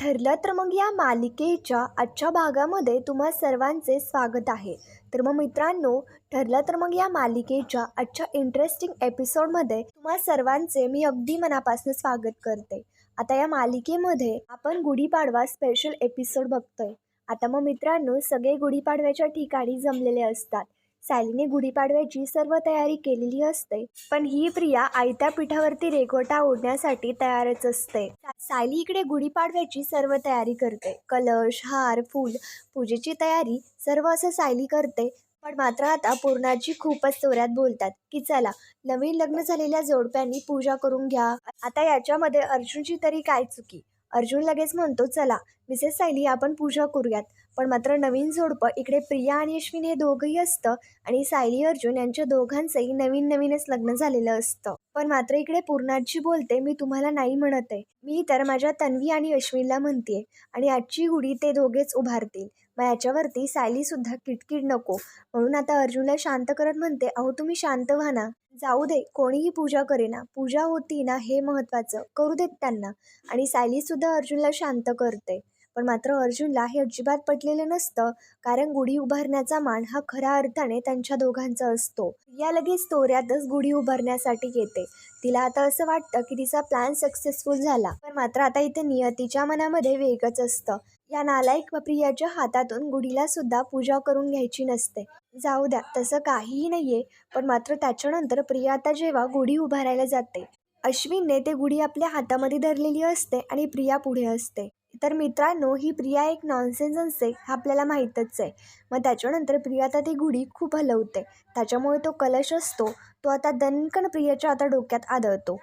ठरलं तर मग या मालिकेच्या आजच्या भागामध्ये तुम्हा सर्वांचे स्वागत आहे. तर मग मित्रांनो ठरलं तर मग या मालिकेच्या आजच्या इंटरेस्टिंग एपिसोडमध्ये तुम्हा सर्वांचे मी अगदी मनापासून स्वागत करते. आता या मालिकेमध्ये आपण गुढीपाडवा स्पेशल एपिसोड बघतोय. आता मग मित्रांनो सगळे गुढीपाडव्याच्या ठिकाणी जमलेले असतात. सायलीने गुढीपाडव्याची सर्व तयारी केलेली असते पण ही प्रिया आयत्या पिठावरती रेघोटा ओढण्यासाठी तयारच असते. सायली इकडे गुढीपाडव्याची सर्व तयारी करते. कलश हार फूल पूजेची तयारी सर्व असं सायली करते पण मात्र आता पूर्णाची खूपच चोऱ्यात बोलतात की चला नवीन लग्न झालेल्या जोडप्यांनी पूजा करून घ्या. आता याच्यामध्ये अर्जुनची तरी काय चुकी? अर्जुन लगेच म्हणतो चला मिसेस सायली आपण पूजा करूयात. पण मात्र नवीन जोडपं इकडे प्रिया आणि अश्विन हे दोघंही असतं आणि सायली अर्जुन यांच्या दोघांचंही नवीन नवीनच लग्न झालेलं असतं. पण मात्र इकडे पूर्णाजी बोलते मी तुम्हाला नाही म्हणत आहे. मी तर माझ्या तन्वी आणि अश्विनला म्हणते आणि आजची गुढी ते दोघेच उभारतील. मग याच्यावरती सायली सुद्धा किटकिट नको. म्हणून आता अर्जुनला शांत करत म्हणते अहो तुम्ही शांत व्हा ना. जाऊ दे कोणीही पूजा करेना. पूजा होती ना हे महत्त्वाचं. करू देत त्यांना. आणि सायली सुद्धा अर्जुनला शांत करते. पण मात्र अर्जुनला हे अजिबात पटलेलं नसतं कारण गुढी उभारण्याचा मान हा खऱ्या अर्थाने त्यांच्या दोघांचा असतो. या लगेच तोऱ्यातच गुढी उभारण्यासाठी येते. तिला आता असं वाटतं की तिचा प्लॅन सक्सेसफुल झाला. पण मात्र आता इथे नियतीच्या मनामध्ये वेगच असतं. या नालायक प्रियाच्या हातातून गुढीला सुद्धा पूजा करून घ्यायची नसते. जाऊ द्या तसं काहीही नाहीये पण मात्र त्याच्यानंतर प्रिया आता जेव्हा गुढी उभारायला जाते अश्विनने ते गुढी आपल्या हातामध्ये धरलेली असते आणि प्रिया पुढे असते. तर मित्रांनो ही प्रिया एक नॉनसेन्स असते हे आपल्याला माहीतच आहे. मग त्याच्यानंतर प्रिया आता ती गुढी खूप हलवते. त्याच्यामुळे तो कलश असतो तो आता दणकण प्रियाच्या आता डोक्यात आदळतो.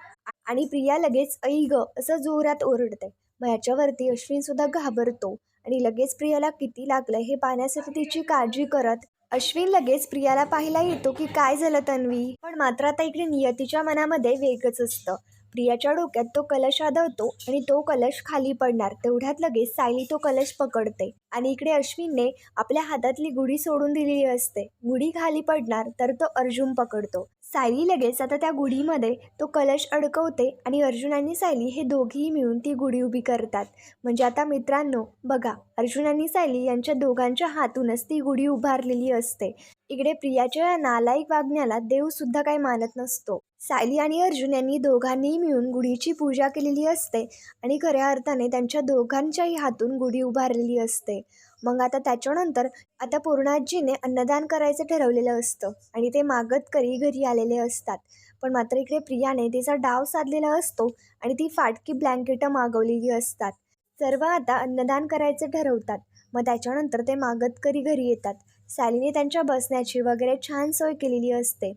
आणि प्रिया लगेच ऐ ग असं जोरात ओरडते. मग याच्यावरती अश्विनसुद्धा घाबरतो. आणि लगेच प्रियाला किती लागलं हे पाहण्यासाठी तिची काळजी करत अश्विन लगेच प्रियाला पाहायला येतो की काय झालं तन्वी. पण मात्र आता इकडे नियतीच्या मनामध्ये वेगच असतं. प्रियाच्या डोक्यात तो कलश आदळतो आणि तो कलश खाली पडणार. तेवढ्यात लगेच सायली तो कलश पकडते. आणि इकडे अश्विनने आपल्या हातातली गुढी सोडून दिलेली असते. गुढी खाली पडणार तर तो अर्जुन पकडतो. सायली लगेच आता त्या गुढीमध्ये तो कलश अडकवते आणि अर्जुन आणि सायली हे दोघेही मिळून ती गुढी उभी करतात. म्हणजे आता मित्रांनो बघा अर्जुन आणि सायली यांच्या दोघांच्या हातूनच ती गुढी उभारलेली असते. इकडे प्रियाच्या या नालायक वागण्याला देवसुद्धा काही मानत नसतो. सायली आणि अर्जुन यांनी दोघांनीही मिळून गुढीची पूजा केलेली असते आणि खऱ्या अर्थाने त्यांच्या दोघांच्याही हातून गुढी उभारलेली असते. मग आता त्याच्यानंतर आता पूर्णाजीने अन्नदान करायचं ठरवलेलं असतं आणि ते मागत करी घरी आलेले असतात. पण मात्र इकडे प्रियाने तिचा डाव साधलेला असतो आणि ती फाटकी ब्लँकेटं मागवलेली असतात. सर्व आता अन्नदान करायचं ठरवतात. मग त्याच्यानंतर ते मागत करी घरी येतात. सॅलीने त्यांच्या बसण्याची वगैरे छान सोय केलेली असते.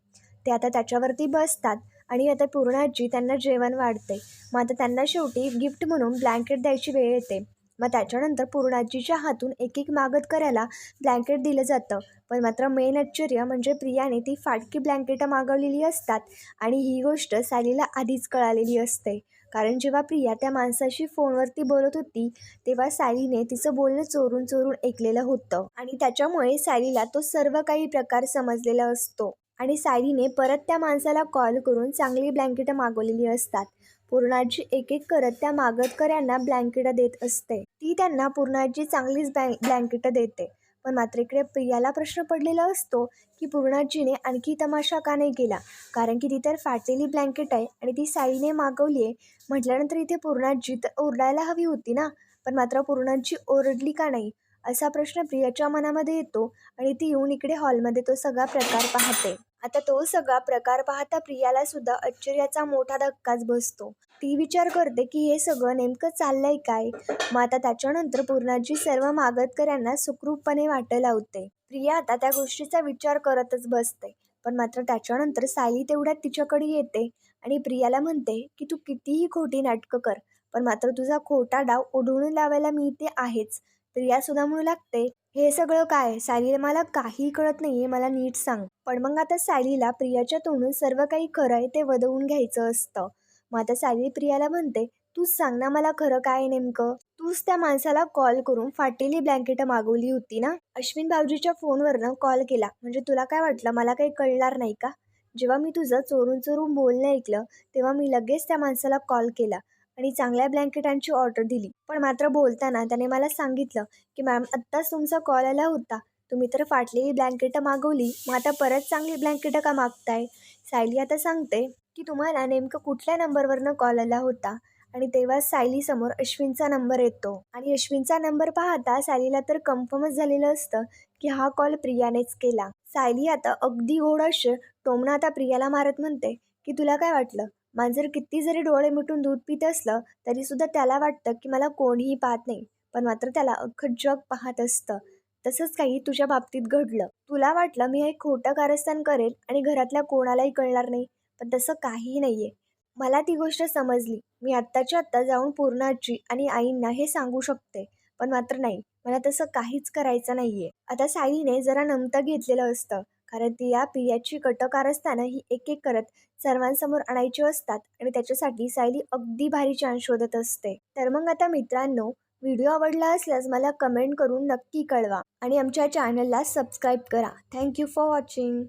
ते आता त्याच्यावरती बसतात आणि आता पूर्णाजी त्यांना जेवण वाढते. मग आता त्यांना शेवटी गिफ्ट म्हणून ब्लँकेट द्यायची वेळ येते. मग त्याच्यानंतर पूर्णाजीच्या हातून एक एक मागत करायला ब्लँकेट दिलं जातं. पण मात्र मेन आश्चर्य म्हणजे प्रियाने ती फाटकी ब्लँकेटं मागवलेली असतात आणि ही गोष्ट सालीला आधीच कळालेली असते. कारण जेव्हा प्रिया त्या माणसाशी फोनवरती बोलत होती तेव्हा सालीने तिचं बोलणं चोरून चोरून ऐकलेलं होतं. आणि त्याच्यामुळे सालीला तो सर्व काही प्रकार समजलेला असतो. आणि सायलीने परत त्या माणसाला कॉल करून चांगली ब्लँकेटं मागवलेली असतात. पूर्णाजी एक एक करत त्या मागतकऱ्यांना ब्लँकेटं देत असते. ती त्यांना पूर्णाजी चांगलीच ब्लँ ब्लँकेटं देते. पण मात्र इकडे प्रियाला प्रश्न पडलेला असतो की पूर्णाजीने आणखी तमाशा का नाही केला? कारण की ती तर फाटलेली ब्लँकेट आहे आणि ती साईने मागवली आहे. म्हटल्यानंतर इथे पूर्णाजी तर ओरडायला हवी होती ना? पण मात्र पूर्णाजी ओरडली का नाही? असा प्रश्न प्रियाच्या मनामध्ये येतो आणि ती येऊन इकडे हॉलमध्ये तो सगळा प्रकार पाहते. आता तो सगळा प्रकार पाहता प्रियाला सुद्धा आश्चर्याचा मोठा धक्काच बसतो. ती विचार करते की हे सगळं नेमकं चाललंय काय? मग आता त्याच्यानंतर पूर्णाजी सर्व मागतकऱ्यांना सुखरूपपणे वाटं लावते. प्रिया आता त्या गोष्टीचा विचार करतच बसते. पण मात्र त्याच्यानंतर सायली तेवढ्यात तिच्याकडे येते आणि प्रियाला म्हणते की तू कितीही खोटी नाटकं कर पण मात्र तुझा खोटा डाव उडवून लावायला मी इथे आहेच. प्रिया सुद्धा म्हणू लागते. हे सगळं काय? सायलीला मला काही कळत नाहीये मला नीट सांग. पण मग आता सायलीला प्रियाच्या तोंडून सर्व काही खरं आहे ते वदवून घ्यायचं असतं. मग आता सायली प्रियाला म्हणते तूच सांग ना मला खरं काय नेमकं? तूच त्या माणसाला कॉल करून फाटलेली ब्लँकेटं मागवली होती ना? अश्विन भाऊजीच्या फोनवरनं कॉल केला. म्हणजे तुला काय वाटलं? मला काही कळणार नाही का? जेव्हा मी तुझं चोरून चोरून बोलणं ऐकलं तेव्हा मी लगेच त्या माणसाला कॉल केला. आणि चांगल्या ब्लँकेटांची ऑर्डर दिली. पण मात्र बोलताना त्याने मला सांगितलं की मॅम आत्ताच तुमचा कॉल आला होता. तुम्ही तर फाटलेली ब्लँकेटं मागवली. मग आता परत चांगली ब्लँकेटं का मागताय? सायली आता सांगते की तुम्हाला नेमकं कुठल्या नंबरवरनं कॉल आला होता? आणि तेव्हा सायलीसमोर अश्विनचा नंबर येतो. आणि अश्विनचा नंबर पाहता सायलीला तर कन्फर्मच झालेलं असतं की हा कॉल प्रियानेच केला. सायली आता अगदी घोडाश टोमना आता प्रियाला मारत म्हणते की तुला काय वाटलं? माझं जर किती जरी डोळे मिटून दूध पित असलं तरीसुद्धा त्याला वाटतं की मला कोणीही पाहत नाही. पण मात्र त्याला अख्खं जग पाहत असतं. तसंच काही तुझ्या बाबतीत घडलं. तुला वाटलं मी हे खोटं कारस्थान करेल आणि घरातल्या कोणालाही कळणार नाही पण तसं काहीही नाही आहे मला ती गोष्ट समजली. मी आत्ताच्या आत्ता जाऊन पूर्णाची आणि आईंना हे सांगू शकते. पण मात्र नाही. मला तसं काहीच करायचं नाही आहे आता साईने जरा नमतं घेतलेलं असतं. कारण ती या प्रियाची कटकार असताना ही एक एक करत सर्वांसमोर आणायची असतात आणि त्याच्यासाठी सायली अगदी भारी चान्स शोधत असते. तर मग आता मित्रांनो व्हिडिओ आवडला असल्यास मला कमेंट करून नक्की कळवा आणि आमच्या चॅनलला सबस्क्राईब करा. Thank you for watching.